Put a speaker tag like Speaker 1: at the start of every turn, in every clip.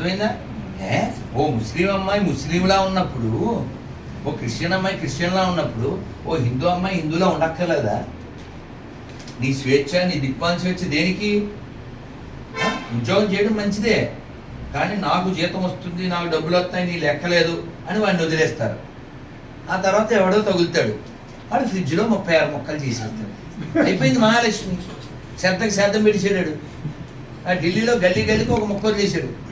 Speaker 1: అర్థమైందా? ఏ? ఓ ముస్లిం అమ్మాయి ముస్లింలా ఉన్నప్పుడు ఓ క్రిస్టియన్ అమ్మాయి క్రిస్టియన్లా ఉన్నప్పుడు ఓ హిందూ అమ్మాయి హిందూలా ఉండక్కర్లేదా? నీ స్వేచ్ఛ నీ దిక్పాల స్వేచ్ఛ దేనికి? ఉద్యోగం చేయడం మంచిదే కానీ నాకు జీతం వస్తుంది నాకు డబ్బులు వస్తాయి నీ లెక్కలేదు అని వాడిని వదిలేస్తారు. ఆ తర్వాత ఎవడో తగులుతాడు. వాడు ఫ్రిడ్జ్లో ముప్పై ఆరు మొక్కలు తీసేస్తాడు. అయిపోయింది మహాలక్ష్మి. శ్రద్ధకి శ్రద్ధం పెడిచాడు ఆ ఢిల్లీలో గల్లీ గల్లీకి ఒక మొక్క వదిలేశాడు.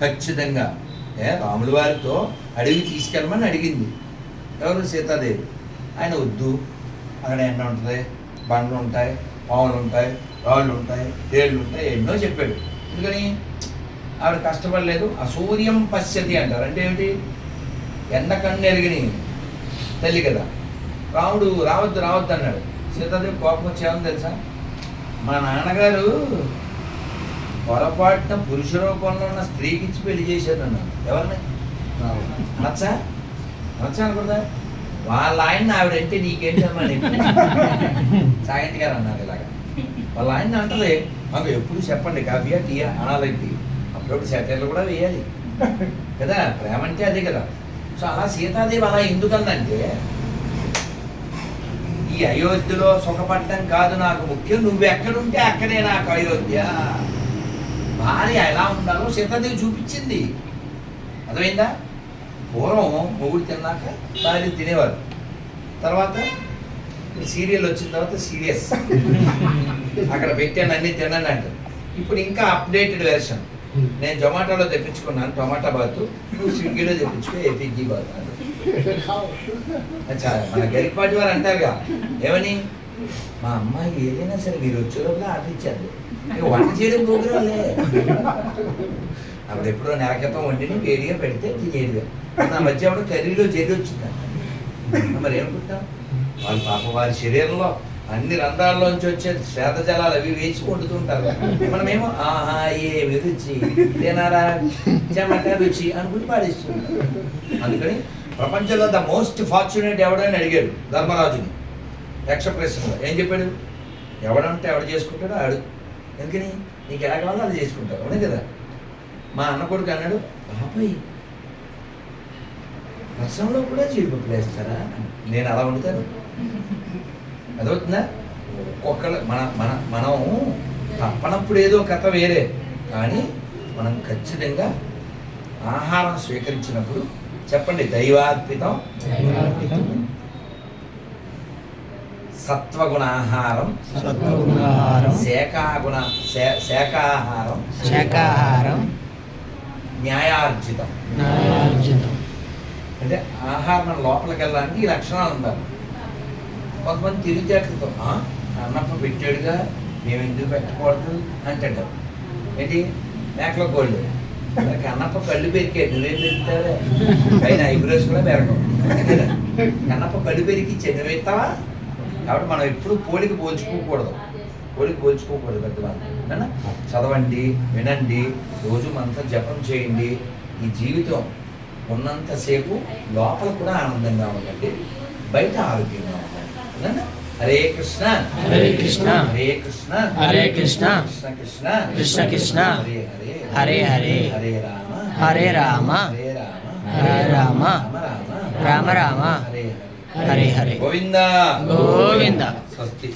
Speaker 1: ఖచ్చితంగా. ఏ రాముల వారితో అడవి తీసుకెళ్ళమని అడిగింది. ఎవరు? సీతాదేవి. ఆయన వద్దు. అక్కడ ఎండ ఉంటుంది బండ్లు ఉంటాయి పావులు ఉంటాయి రాళ్ళు ఉంటాయి తేళ్ళు ఉంటాయి ఎన్నో చెప్పాడు. ఎందుకని? ఆవిడ కష్టపడలేదు. అసూర్యం పశ్యతి అంటారు. అంటే ఏమిటి? ఎండ కన్ను ఎరిగిని తల్లి కదా. రాముడు రావద్దు రావద్దు అన్నాడు. సీతాదేవి కోపం వచ్చేమని తెలుసా? మా నాన్నగారు పొరపాటున పురుష రూపంలో ఉన్న స్త్రీకి ఇచ్చి పెళ్ళి చేశాడు అన్న ఎవరిని? నచ్చా నచ్చా అనుకుందా వాళ్ళ ఆయన ఆవిడంటే నీకేంటమ్మా నీకు సాయంత్రి గారు అన్నారు ఇలాగా. వాళ్ళ ఆయన అంటలే మాకు ఎప్పుడు చెప్పండి కాఫీయా టీయా అనాలంటి అప్పుడప్పుడు సెటైర్లు కూడా వేయాలి. కదా? ప్రేమ అంటే అదే కదా. సో అలా సీతాదేవి అలా ఎందుకందంటే ఈ అయోధ్యలో సుఖపడటం కాదు నాకు ముఖ్యం. నువ్వు ఎక్కడుంటే అక్కడే నాకు అయోధ్య. భార్య ఎలా ఉండాలో సీతాదేవి చూపించింది. అర్థమైందా? పూర్వం మొగుడు తిన్నాక భార్య తినేవారు. తర్వాత సీరియల్ వచ్చిన తర్వాత సీరియస్. అక్కడ పెట్టాను అన్ని తిన్నాను అంట. ఇప్పుడు ఇంకా అప్డేటెడ్ వెర్షన్ నేను జొమాటోలో తెప్పించుకున్నాను టొమాటో బాత్. నువ్వు స్విగ్గీలో తెప్పించుకో ఏపీ బాత్ మన గరికపాటి వారు అంటారుగా ఏమని? మా అమ్మాయి ఏదైనా సరే మీరు వచ్చే లోపల ఆర్డర్ ఇచ్చారు వంట చేయడం ప్రోగ్రాంలే అప్పుడు ఎప్పుడో నెల క్రితం వండిని వేడిగా పెడితే తినేదిగా నా మధ్య అప్పుడు కర్రీలో జరి వచ్చింది? మరి ఏమనుకుంటాం వాళ్ళ పాప వారి శరీరంలో అన్ని రంధ్రాల్లోంచి వచ్చే శ్వేత జలాలు అవి వేసి వండుతుంటారు. మనమేమో ఆహా ఏ రుచి తినారా చెమట రుచి అనుకుని పాడేస్తుంటాం అందుకని ప్రపంచంలో ద మోస్ట్ ఫార్చునేట్ ఎవడని అడిగాడు ధర్మరాజుని. యక్ష ఏం చెప్పాడు? ఎవడంటే ఎవడు చేసుకుంటాడో ఆడు. ఎందుకని? నీకు ఎలా కావాలో అది చేసుకుంటాడు అవునే కదా? మా అన్న కొడుకు అన్నాడు బాబాయ్ రసంలో కూడా జీడిపప్పులు వేస్తారా? నేను అలా వండుతాను. అదవుతుందా ఒక్కొక్కరు మన మన మనం తప్పనప్పుడు ఏదో కథ వేరే. కానీ మనం ఖచ్చితంగా ఆహారం స్వీకరించినప్పుడు చెప్పండి దైవార్పితం. సత్వగుణాహారం.
Speaker 2: సత్వగుణాహారం.
Speaker 1: శాఖాగుణ శాఖాహారం.
Speaker 2: శాకాహారం
Speaker 1: న్యాయార్జితం.
Speaker 2: న్యాయార్జితం.
Speaker 1: అంటే ఆహారం లోపలికి వెళ్ళడానికి ఈ లక్షణాలు ఉండాలి. కొంతమంది తెలివితేటలతో "ఆ, అన్నప్ప పెట్టాడుగా మేము ఎందుకు పెట్టకూడదు? అంటాడు ఏంటి? మేకలో గోల్డ్ మరి అన్నప్ప కళ్ళు పెరికాడు నువ్వేం పెరుగుతావే? పైన ఐబ్రోస్ కూడా పెరగవు? కన్నప్ప కళ్ళు పెరిగి నువ్వు కాబట్టి మనం ఎప్పుడు పోలిక పోల్చుకోకూడదు పోలిక పోల్చుకోకూడదు పెద్దవాళ్ళు? చదవండి వినండి రోజు మనతో జపం చేయండి ఈ జీవితం ఉన్నంతసేపు లోపల కూడా ఆనందంగా ఉండండి బయట ఆరోగ్యంగా ఉండండి? హరే కృష్ణ
Speaker 2: హరే కృష్ణ.
Speaker 1: హరే కృష్ణ
Speaker 2: హరే కృష్ణ.
Speaker 1: కృష్ణ కృష్ణ
Speaker 2: కృష్ణ కృష్ణ.
Speaker 1: హరే హరే
Speaker 2: హరే హరే.
Speaker 1: హరే రామ
Speaker 2: హరే రామ.
Speaker 1: హరే రామ
Speaker 2: హరే రామ.
Speaker 1: రామ
Speaker 2: రామ రామ.
Speaker 1: హరే
Speaker 2: హరే హరే.
Speaker 1: గోవింద.
Speaker 2: గోవింద.
Speaker 1: స్వస్తి.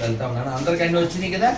Speaker 1: వెళ్తాం నాన్న అందరికీ అన్ని వచ్చినాయి కదా?